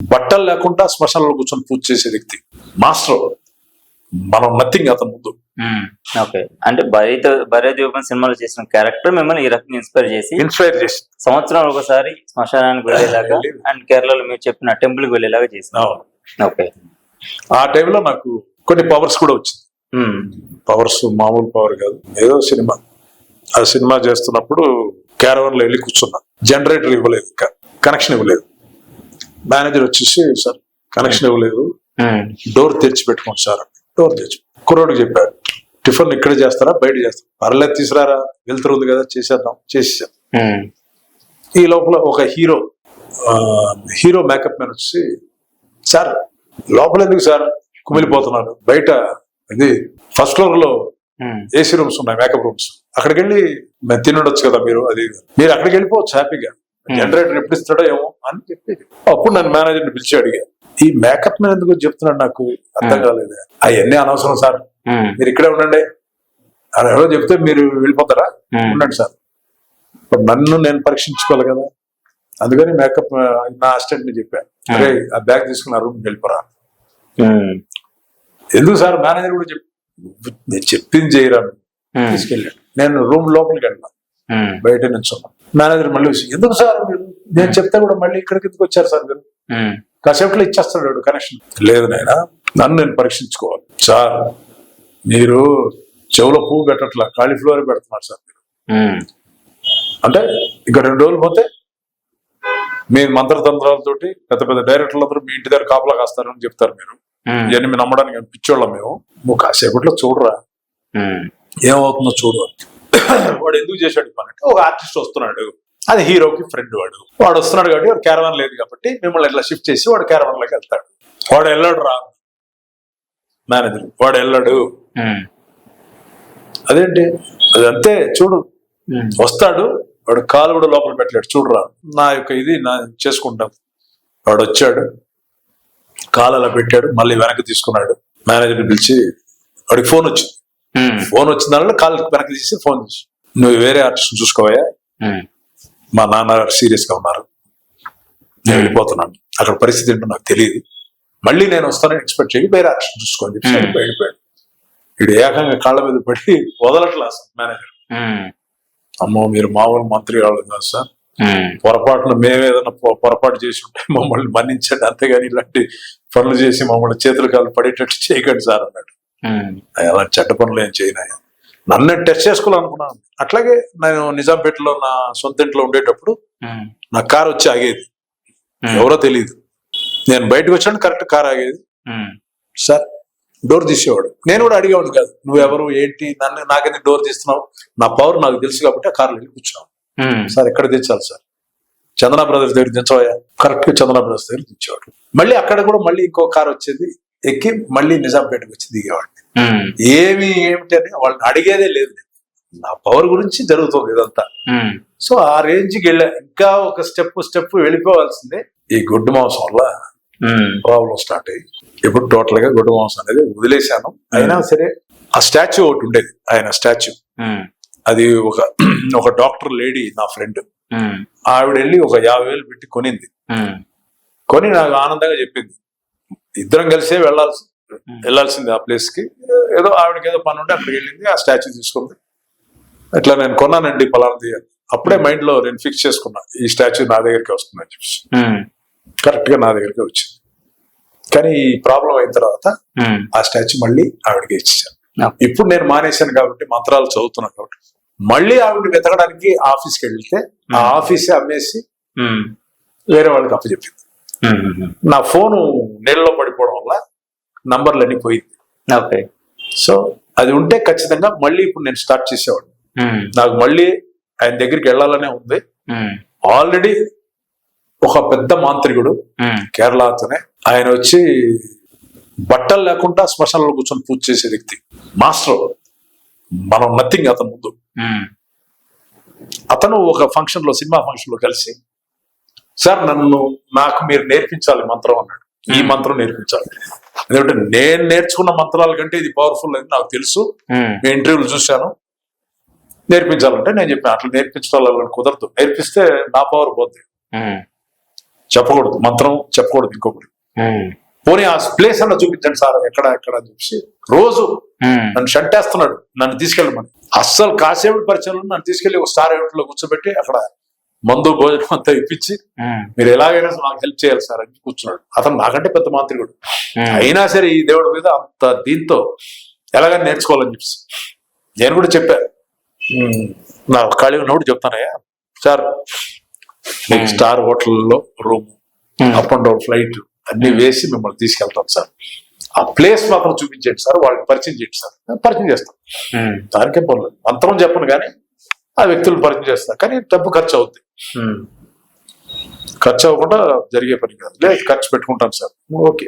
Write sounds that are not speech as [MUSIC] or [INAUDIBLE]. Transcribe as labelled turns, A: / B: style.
A: బట్టలు లేకుండా శ్మశానంలో కూర్చొని పూజ చేసే వ్యక్తి. మాస్టర్. మనం నథింగ్ అతని ముందు.
B: ఓకే అంటే భరిత భర్య దీపం సినిమాలో చేసిన క్యారెక్టర్ మిమ్మల్ని ఈ రకంగా ఇన్స్పైర్ చేసి
A: ఇన్స్పైర్ చేసి.
B: సంవత్సరం ఒకసారి శ్మశానానికి వెళ్ళేలాగా [LAUGHS] అండ్ కేరళలో మీరు చెప్పిన టెంపుల్కి వెళ్ళేలాగా చేసిన. ఓకే
A: ఆ టైంలో నాకు కొన్ని పవర్స్ కూడా వచ్చింది. పవర్స్ మామూలు పవర్ కాదు. ఏదో సినిమా. ఆ సినిమా చేస్తున్నప్పుడు క్యారవన్లో వెళ్ళి కూర్చున్నా. జనరేటర్ ఇవ్వలేదు ఇంకా. కనెక్షన్ ఇవ్వలేదు. మేనేజర్ వచ్చేసి సార్ కనెక్షన్ ఇవ్వలేదు. డోర్ తెరిచి పెట్టుకోండి సార్. డోర్ తెరిచి కుర్రోడికి చెప్పాడు టిఫిన్ ఇక్కడ చేస్తారా బయట చేస్తారా? పర్లేదు తీసుకురారా. వెళ్తురుంది కదా చేసేద్దాం. చేసేసాం ఈ లోపల ఒక హీరో హీరో మేకప్ మ్యాన్ వచ్చి సార్ లోపల ఎందుకు సార్ కుమిలిపోతున్నారు? బయట ఇది ఫస్ట్ ఫ్లోర్లో ఏసీ రూమ్స్ ఉన్నాయి మేకప్ రూమ్స్. అక్కడికి వెళ్ళి మేము తినడొచ్చు కదా మీరు అది. మీరు అక్కడికి వెళ్ళిపోవచ్చు హ్యాపీగా. జనరేటర్ ఎప్పుడు ఇస్తాడో ఏమో అని చెప్పి అప్పుడు నన్ను మేనేజర్ని పిలిచి అడిగా ఈ మేకప్ మ్యాన్ ఎందుకు చెప్తున్నాడు నాకు? అర్థం కాలేదు? అవన్నీ అనవసరం సార్. మీరు ఇక్కడే ఉండండి. అని ఎవరో చెప్తే మీరు వెళ్ళిపోతారా? ఉండండి సార్. ఇప్పుడు నన్ను నేను పరీక్షించుకోవాలి కదా. అందుకని మేకప్ నా అసిస్టెంట్ని చెప్పాను అరే ఆ బ్యాగ్ తీసుకుని ఆ రూమ్కి వెళ్ళిపోరా. ఎందుకు సార్? మేనేజర్ కూడా చెప్పి నేను చెప్పింది చేయరా. తీసుకెళ్ళాడు. నేను రూమ్ లోపలికి వెళ్ళినా. బయట నుంచి మేనేజర్ మళ్ళీ వచ్చి, ఎందుకు సార్ మీరు? నేను చెప్తే కూడా మళ్ళీ ఇక్కడికి ఎందుకు వచ్చారు సార్ మీరు? కాసేపట్లో ఇచ్చేస్తాడు కనెక్షన్ లేదు నాయన నన్ను నేను పరీక్షించుకోవాలి. సార్ మీరు చెవులో పువ్వు పెట్టట్లా కాలీఫ్లవర్ పెడుతున్నారు సార్ మీరు. అంటే ఇక రెండు రోజులు పోతే మీ మంత్రతంత్రాలతోటి పెద్ద పెద్ద డైరెక్టర్లు అందరూ మీ ఇంటి దగ్గర కాపలా కాస్తారని చెప్తారు మీరు. ఇవన్నీ మేము నమ్మడానికి పిచ్చోళ్ళం మేము. నువ్వు కాసేపట్లో చూడరా. ఏమవుతుందో చూడు. వాడు ఎందుకు చేశాడు అంటే ఒక ఆర్టిస్ట్ వస్తున్నాడు. అది హీరోకి ఫ్రెండ్ వాడు. వాడు వస్తున్నాడు కాబట్టి వాడు క్యారవాన్ లేదు కాబట్టి మిమ్మల్ని ఇట్లా షిఫ్ట్ చేసి వాడు క్యారవాన్లోకి వెళ్తాడు. వాడు వెళ్ళాడు రా. మేనేజర్ వాడు వెళ్ళాడు. అదేంటి? అది అంతే చూడు. వస్తాడు వాడు కాలు కూడా లోపల పెట్టలేడు. చూడరా నా యొక్క ఇది నా చేసుకుంటాం. వాడు వచ్చాడు కాలు అలా పెట్టాడు మళ్ళీ వెనక్కి తీసుకున్నాడు. మేనేజర్ని పిలిచి వాడికి ఫోన్ వచ్చింది. ఫోన్ వచ్చిన దానిలో కాలు వెనక్కి తీసి ఫోన్ చేసి నువ్వు వేరే ఆర్టిస్ట్ చూసుకోవా మా నాన్న సీరియస్గా ఉన్నారు. నేను వెళ్ళిపోతున్నాను. అక్కడ పరిస్థితి ఏంటో నాకు తెలియదు. మళ్ళీ నేను వస్తానని ఎక్స్పెక్ట్ చేయి వేరే ఆర్టిస్ట్ చూసుకోని చెప్పి
B: Hmm.
A: వెళ్ళిపోయాడు. వీడు ఏకంగా కాళ్ళ మీద పడి వదలట్లా మేనేజర్. అమ్మో మీరు మామూలు మంత్రి వాళ్ళు కాదు సార్. పొరపాటున మేము ఏదైనా పొరపాటు చేసి ఉంటే మమ్మల్ని మన్నించండి. అంతేగాని ఇలాంటి పనులు చేసి మమ్మల్ని చేతులు కాళ్ళు పడేటట్టు చేయకండి సార్ అన్నాడు. అలా చెడ్డ పనులు ఏం చేయనాయి నన్ను టెస్ట్ చేసుకోవాలనుకున్నాను అట్లాగే నేను నిజాంపేటలో నా సొంత ఇంట్లో ఉండేటప్పుడు నా కార్ వచ్చి ఆగేది. ఎవరో తెలియదు నేను బయటకు వచ్చాను కరెక్ట్ కార్ ఆగేది. సార్ డోర్ తీసేవాడు. నేను కూడా అడిగేవాడు కాదు. నువ్వెవరు ఏంటి నన్ను నాకెందుకు డోర్ తీస్తున్నావు? నా పవర్ నాకు తెలుసు కాబట్టి ఆ కార్లో వెళ్ళి కూర్చున్నావు సార్ ఎక్కడ దించాలి సార్? చందన బ్రదర్స్ దగ్గర దించవయ్యా? కరెక్ట్ చందన బ్రదర్స్ దగ్గర దించేవాడు. మళ్ళీ అక్కడ కూడా మళ్ళీ ఇంకో కార్ వచ్చేది. ఎక్కి మళ్ళీ నిజాంపేటకు వచ్చి దిగేవాడిని. ఏమి ఏమిటి అని వాళ్ళని అడిగేదే లేదు. నా పవర్ గురించి జరుగుతుంది ఇదంతా. సో ఆ రేంజ్కి వెళ్ళా. ఇంకా ఒక స్టెప్ స్టెప్ వెళ్ళిపోవాల్సిందే. ఈ గుడ్డు మాంసం వల్ల ప్రాబ్లం స్టార్ట్ అయ్యి. ఇప్పుడు టోటల్గా గుడ్డు మాంసం అనేది వదిలేశాను. అయినా సరే ఆ స్టాచ్యూ ఒకటి ఉండేది ఆయన స్టాచ్యూ. అది ఒక [CLEARS THROAT] ఒక డాక్టర్ లేడీ నా ఫ్రెండ్. ఆవిడ వెళ్ళి ఒక యాభై వేలు పెట్టి కొనింది. కొని నాకు ఆనందంగా చెప్పింది. ఇద్దరం కలిసే వెళ్ళాల్సి వెళ్ళాల్సింది ఆ ప్లేస్కి. ఏదో ఆవిడకి ఏదో పని ఉంటే అక్కడికి వెళ్ళింది ఆ స్టాచ్యూ తీసుకుంది. ఇట్లా నేను కొన్నానండి అని అప్పుడే మైండ్లో నేను ఫిక్స్ చేసుకున్నా ఈ స్టాచ్యూ నా దగ్గరికి వస్తుంది అని చెప్పేసి. కరెక్ట్గా నా దగ్గరికి వచ్చింది. కానీ ఈ ప్రాబ్లం అయిన తర్వాత ఆ స్టాచ్యూ మళ్ళీ ఆవిడకి
B: Okay.
A: ఇప్పుడు నేను మానేశాను కాబట్టి మంత్రాలు చదువుతున్నాను కాబట్టి. మళ్ళీ ఆవిడ వెతకడానికి ఆఫీస్కి వెళ్తే ఆ ఆఫీసే అమ్మేసి వేరే వాళ్ళకి అప్పచెప్పింది. నా ఫోను నీళ్ళలో పడిపోవడం వల్ల నంబర్లు అన్ని పోయింది.
B: ఓకే.
A: సో అది ఉంటే ఖచ్చితంగా మళ్ళీ ఇప్పుడు నేను స్టార్ట్ చేసేవాడిని. నాకు మళ్ళీ ఆయన దగ్గరికి వెళ్ళాలనే ఉంది. ఆల్రెడీ ఒక పెద్ద మాంత్రికుడు కేరళతోనే ఆయన వచ్చి బట్టలు లేకుండా శ్మశానంలో కూర్చొని పూజ చేసే వ్యక్తి. మాస్టర్ మనం నథింగ్ అతని ముందు. అతను ఒక ఫంక్షన్లో సినిమా ఫంక్షన్లో కలిసి సార్ నన్ను నాకు మీరు నేర్పించాలి మంత్రం అన్నాడు. ఈ మంత్రం నేర్పించాలి. ఎందుకంటే నేను నేర్చుకున్న మంత్రాల కంటే ఇది పవర్ఫుల్ అని నాకు తెలుసు. ఇంటర్వ్యూలు చూశాను. నేర్పించాలంటే నేను చెప్పాను అట్లా నేర్పించడం కుదరదు. నేర్పిస్తే నా పవర్ పోద్ది. చెప్పకూడదు. మంత్రం చెప్పకూడదు ఇంకొకటి. పోనీ ఆ ప్లేస్ అన్న చూపించండి సార్ ఎక్కడ ఎక్కడ అని చెప్పి రోజు నన్ను షంటేస్తున్నాడు. నన్ను తీసుకెళ్ళమని. అస్సలు కాసేపు పరిచయంలో నన్ను తీసుకెళ్ళి ఒక స్టార్లో కూర్చోబెట్టి అక్కడ మందు భోజనం అంతా ఇప్పించి మీరు ఎలాగైనా నాకు హెల్ప్ చేయాలి సార్ అని కూర్చున్నాడు. అతను నాకంటే పెద్ద మాంత్రికుడు. అయినా సరే ఈ దేవుడి మీద అంత దీంతో ఎలాగైనా నేర్చుకోవాలని చెప్పి నేను కూడా చెప్పా. "ఉమ్, నా ఖాళీ ఉన్నప్పుడు చెప్తానయ్యా. సార్ మీకు స్టార్ హోటల్లో room. Up and down flight అన్ని వేసి మిమ్మల్ని తీసుకెళ్తాం సార్. ఆ ప్లేస్ మాత్రం చూపించండి సార్ వాళ్ళకి పరిచయం చేయండి సార్. పరిచయం చేస్తాం దానికే పర్లేదు. మంత్రం చెప్పను కానీ ఆ వ్యక్తులు పరిచయం చేస్తాను కానీ డబ్బు ఖర్చు అవుద్ది.
B: ఉమ్.
A: ఖర్చు అవ్వకుండా జరిగే పని కాదు. లేదు ఖర్చు పెట్టుకుంటాను సార్. ఓకే